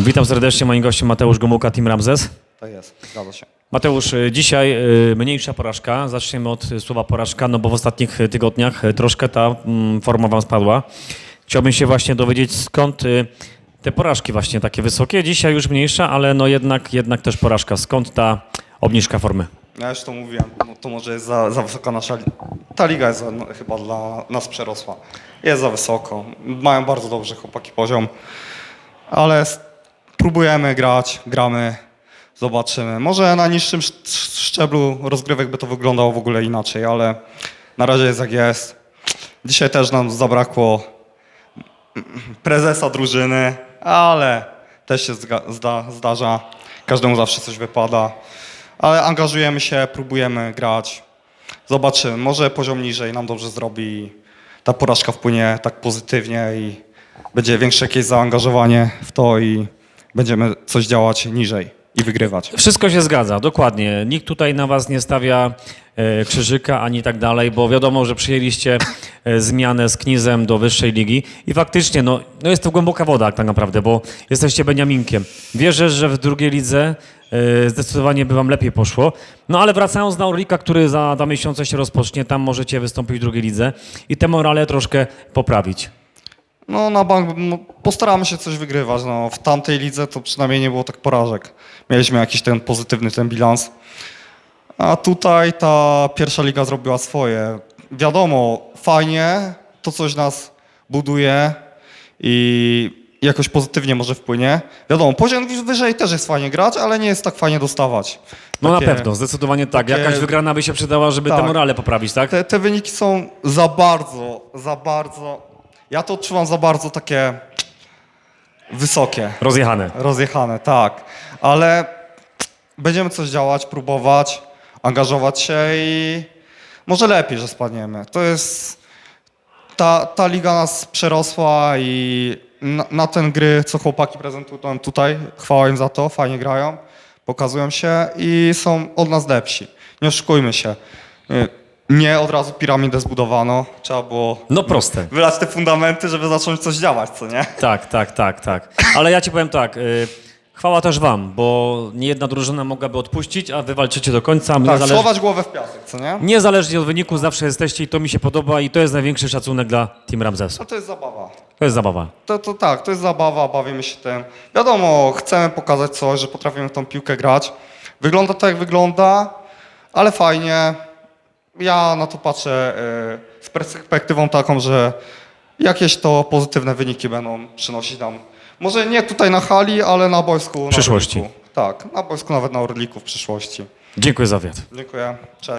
Witam serdecznie, moim gościem Mateusz Gomułka, Team Ramzes. Tak jest, zgadza się. Mateusz, y, dzisiaj y, mniejsza porażka. Zaczniemy od y, słowa porażka, no bo w ostatnich tygodniach troszkę ta mm, forma wam spadła. Chciałbym się właśnie dowiedzieć, skąd te porażki właśnie takie wysokie. Dzisiaj już mniejsza, ale no jednak, jednak też porażka. Skąd ta obniżka formy? Ja już to mówiłem, no to może jest za, za wysoka nasza... li- Ta liga jest no, chyba dla nas przerosła. Jest za wysoko. Mają bardzo dobrze chłopaki poziom, ale próbujemy grać, gramy, zobaczymy. Może na niższym sz- szczeblu rozgrywek by to wyglądało w ogóle inaczej, ale na razie jest jak jest. Dzisiaj też nam zabrakło prezesa drużyny, ale też się zda, zdarza. Każdemu zawsze coś wypada. Ale angażujemy się, próbujemy grać. Zobaczymy. Może poziom niżej nam dobrze zrobi ta porażka wpłynie tak pozytywnie i będzie większe jakieś zaangażowanie w to i będziemy coś działać niżej i wygrywać. Wszystko się zgadza, dokładnie. Nikt tutaj na was nie stawia e, krzyżyka ani tak dalej, bo wiadomo, że przyjęliście e, zmianę z Knizem do wyższej ligi i faktycznie, no, no jest to głęboka woda tak naprawdę, bo jesteście Beniaminkiem. Wierzę, że w drugiej lidze e, zdecydowanie by wam lepiej poszło. No ale wracając na Orlika, który za dwa miesiące się rozpocznie, tam możecie wystąpić w drugiej lidze i te morale troszkę poprawić. No na bank no, postaramy się coś wygrywać. No, w tamtej lidze to przynajmniej nie było tak porażek. Mieliśmy jakiś ten pozytywny ten bilans. A tutaj ta pierwsza liga zrobiła swoje. Wiadomo, fajnie, to coś nas buduje i jakoś pozytywnie może wpłynie. Wiadomo, poziom wyżej też jest fajnie grać, ale nie jest tak fajnie dostawać. No Takie- na pewno, zdecydowanie tak. takie- Jakaś wygrana by się przydała, żeby te Tak. morale poprawić, tak? Te, te wyniki są za bardzo, za bardzo. Ja to odczuwam za bardzo takie wysokie. Rozjechane. Rozjechane, tak. Ale będziemy coś działać, próbować, angażować się i może lepiej, że spadniemy. To jest. Ta, ta liga nas przerosła i na, na ten gry, co chłopaki prezentują tutaj, chwała im za to, fajnie grają, pokazują się i są od nas lepsi. Nie oszukujmy się. Nie od razu piramidę zbudowano, trzeba było No proste. wylać te fundamenty, żeby zacząć coś działać, co nie? Tak, tak, tak, tak. Ale ja ci powiem tak, y, chwała też wam, bo nie jedna drużyna mogłaby odpuścić, a wy walczycie do końca. Tak, Niezależ... schować głowę w piasek, co nie? Niezależnie od wyniku zawsze jesteście i to mi się podoba i to jest największy szacunek dla Team Ramzesu. No to jest zabawa. To jest zabawa. To, to tak, to jest zabawa, bawimy się tym. Wiadomo, chcemy pokazać coś, że potrafimy tą piłkę grać. Wygląda tak, jak wygląda, ale fajnie. Ja na to patrzę y, z perspektywą taką, że jakieś to pozytywne wyniki będą przynosić nam. Może nie tutaj na hali, ale na boisku. W przyszłości. Na Orliku. Tak, na boisku nawet na Orliku w przyszłości. Dziękuję za wywiad. Dziękuję. Cześć.